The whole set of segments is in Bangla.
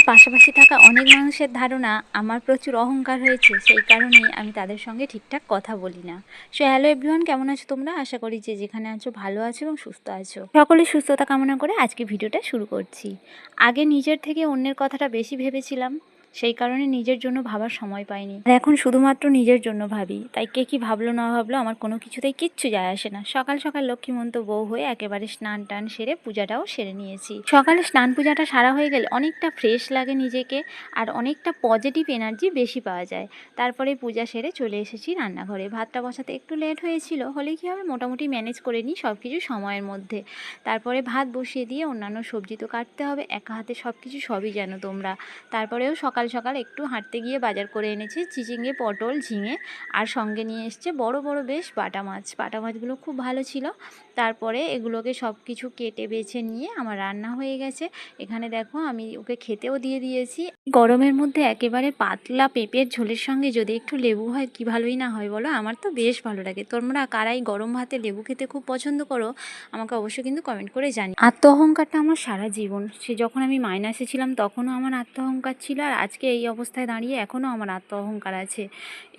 পাশাপাশি থাকা অনেক মানুষের ধারণা আমার প্রচুর অহংকার হয়েছে, সেই কারণেই আমি তাদের সঙ্গে ঠিকঠাক কথা বলি না। সো হ্যালো এভরিওয়ান কেমন আছো তোমরা? আশা করি যে যেখানে আছো ভালো আছো এবং সুস্থ আছো। সকলের সুস্থতা কামনা করে আজকে ভিডিওটা শুরু করছি। আগে নিজের থেকে অন্যের কথাটা বেশি ভেবেছিলাম সেই কারণে নিজের জন্য ভাবার সময় পাইনি। আর এখন শুধুমাত্র নিজের জন্য ভাবি। তাই কে কি ভাবলো না ভাবলো আমার কোনো কিছুতেই কিচ্ছু যায় আসে না। সকাল সকাল লক্ষ্মীমন্ত বউ হয়ে একেবারে স্নান টান সেরে পূজাটাও সেরে নিয়েছি। সকালে স্নান পূজাটা সারা হয়ে গেলে অনেকটা ফ্রেশ লাগে নিজেকে আর অনেকটা পজিটিভ এনার্জি বেশি পাওয়া যায়। তারপরে পূজা সেরে চলে এসেছি রান্নাঘরে। ভাতটা বসাতে একটু লেট হয়েছিল, হলে কী হবে মোটামুটি ম্যানেজ করে নিই সব কিছু সময়ের মধ্যে। তারপরে ভাত বসিয়ে দিয়ে অন্যান্য সবজি তো কাটতে হবে, একা হাতে সব কিছু সবই জানো তোমরা। তারপরেও সকাল সকাল সকাল একটু হাঁটতে গিয়ে বাজার করে এনেছি। চিচিঙ্গে, পটল, ঝিঙে আর সঙ্গে নিয়ে এসছে বড় বড় বেশ বাটা মাছ। বাটা মাছগুলো খুব ভালো ছিল। তারপরে এগুলোকে সব কিছু কেটে, বেছে নিয়ে আমার রান্না হয়ে গেছে। এখানে দেখো আমি ওকে খেতেও দিয়ে দিয়েছি। গরমের মধ্যে একেবারে পাতলা পেঁপের ঝোলের সঙ্গে যদি একটু লেবু হয়, কি ভালোই না হয় বলো? আমার তো বেশ ভালো লাগে। তোমরা কারাই গরম ভাতে লেবু খেতে খুব পছন্দ করো, আমাকে অবশ্যই কিন্তু কমেন্ট করে জানি আত্ম অহংকারটা আমার সারা জীবন। সে যখন আমি মাইনাসে ছিলাম, তখনও আমার আত্ম অহংকার ছিল আর আজকে এই অবস্থায় দাঁড়িয়ে এখনও আমার আত্ম অহংকার আছে।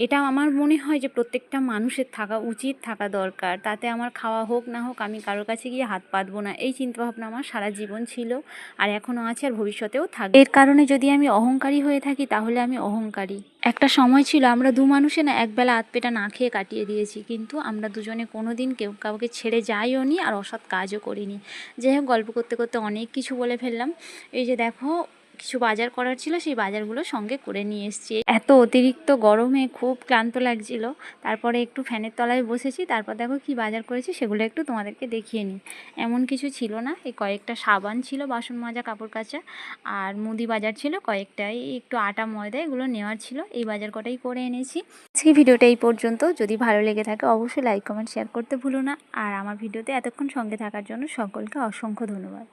এটা আমার মনে হয় যে প্রত্যেকটা মানুষের থাকা উচিত, থাকা দরকার। তাতে আমার খাওয়া হোক না হোক আমি কারোর কাছে গিয়ে হাত পাতবো না। এই চিন্তাভাবনা আমার সারা জীবন ছিল আর এখনও আছে আর ভবিষ্যতেও থাকবে। এর কারণে যদি আমি অহংকারী হয়ে থাকি তাহলে আমি অহংকারী। একটা সময় ছিল আমরা দু মানুষে না একবেলা আধ পেটা না খেয়ে কাটিয়ে দিয়েছি। কিন্তু আমরা দুজনে কোনো দিন কেউ কাউকে ছেড়ে যাইও নি আর অসৎ কাজও করিনি। যাই হোক গল্প করতে করতে অনেক কিছু বলে ফেললাম। এই যে দেখো কিছু বাজার করার ছিল, সেই বাজারগুলো সঙ্গে করে নিয়ে এসেছি। এত অতিরিক্ত গরমে খুব ক্লান্ত লাগছিল। তারপরে একটু ফ্যানের তলায় বসেছি, তারপর দেখো কি বাজার করেছি, সেগুলো একটু তোমাদেরকে দেখিয়ে নিই। এমন কিছু ছিল না, এই কয়েকটা সাবান ছিল, বাসন মাজা, কাপড় কাচা, আর মুদি বাজার ছিল কয়েকটা একটু আটা, ময়দা, এগুলো নেওয়ার ছিল। এই বাজার কটাই করে এনেছি। আজকে ভিডিওটা এই পর্যন্ত। যদি ভালো লেগে থাকে অবশ্যই লাইক, কমেন্ট, শেয়ার করতে ভুলো না। আর আমার ভিডিওতে এতক্ষণ সঙ্গে থাকার জন্য সকলকে অসংখ্য ধন্যবাদ।